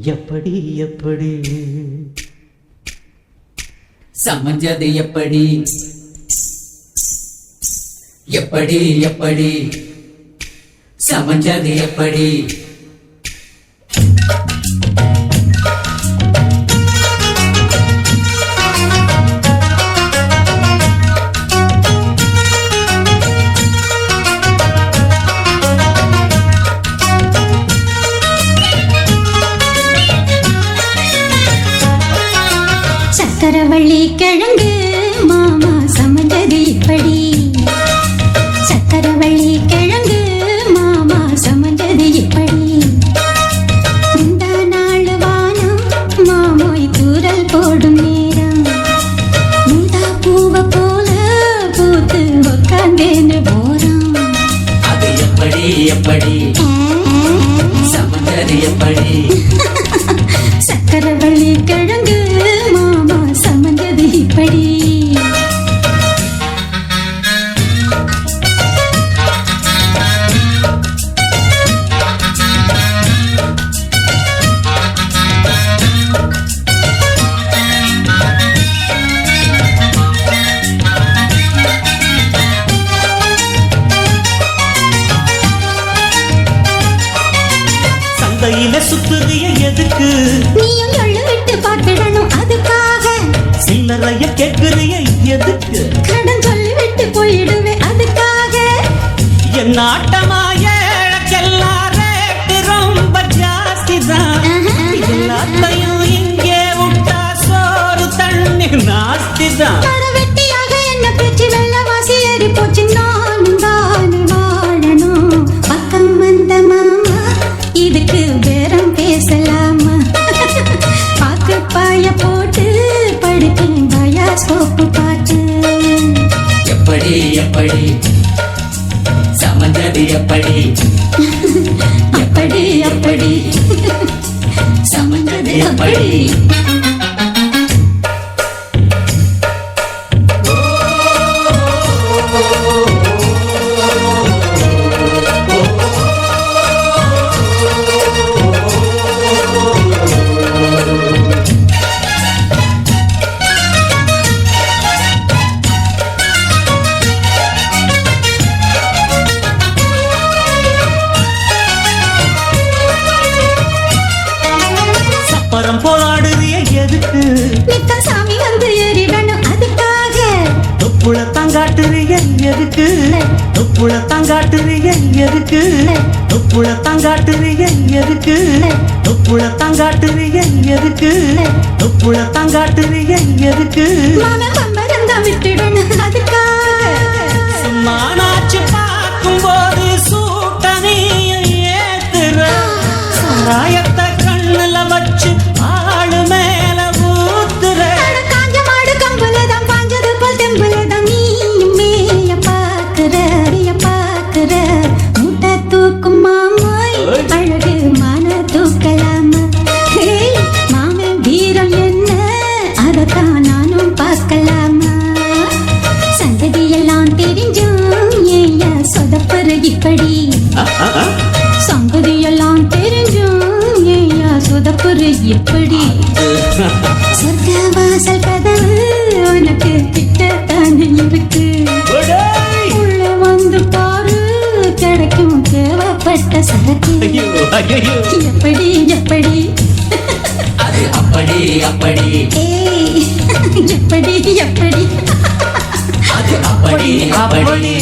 எப்படி எப்படி? சமஞ்சது எப்படி? எப்படி எப்படி? சமஞ்சது எப்படி? சக்கரவள்ளி கிழங்கு மாமா சமந்தது இப்படி. சக்கரவள்ளி கிழங்கு மாமா சமந்தது இப்படி. இந்த நாள் வானம் மாமோய் தூரல் போடும் நேரம். இந்த பூவை போல பூத்து உக்காந்தேன்னு போறோம். அது எப்படி எப்படி? சமஞ்சது எப்படி? சந்தையில சுத்துறிய எதுக்கு? நீயும் எள்ளு விட்டு பார்த்திடணும் அதுக்காக. சில்லறைய கேட்கிறிய எதுக்கு? கடன் சொல்லி விட்டு போயிடுவேன் அதுக்காக. என் ஆட்டமா ஏழக்கெல்லாம் ரேட்டு ரொம்ப ஜாஸ்தி தான் எல்லாத்தையும் இங்கே விட்டா சோறு தண்ணி நாஸ்தி தான் எப்படி? எப்படி? சமஞ்சது எப்படி? அப்படி அப்படி சமஞ்சது எப்படி? தங்காட்டுறிய எதுக்கு? தொப்புள தங்காட்டுறிய எதுக்கு? தொப்புள தங்காட்டுறிய எதுக்கு? தொப்புள தங்காட்டுறிய எதுக்கு? தொப்புள தங்காட்டுறிய எதுக்கு? விட்டுடணும் அதுக்காக சும்மானாச்சு பார்க்கும்போது இப்படி. சங்கதி எல்லாம் தெரிஞ்சும் ஏயா சொதப்பரு இப்படி. சொர்க்க வாசல் கதவு உனக்கு கிட்டத்தானே இருக்கு! உள்ள வந்து பாரு கிடைக்கும் தேவைப்பட்ட சரக்கு. எப்படி எப்படி? அப்படி அப்படி. எப்படி எப்படி? அப்படி அப்படி.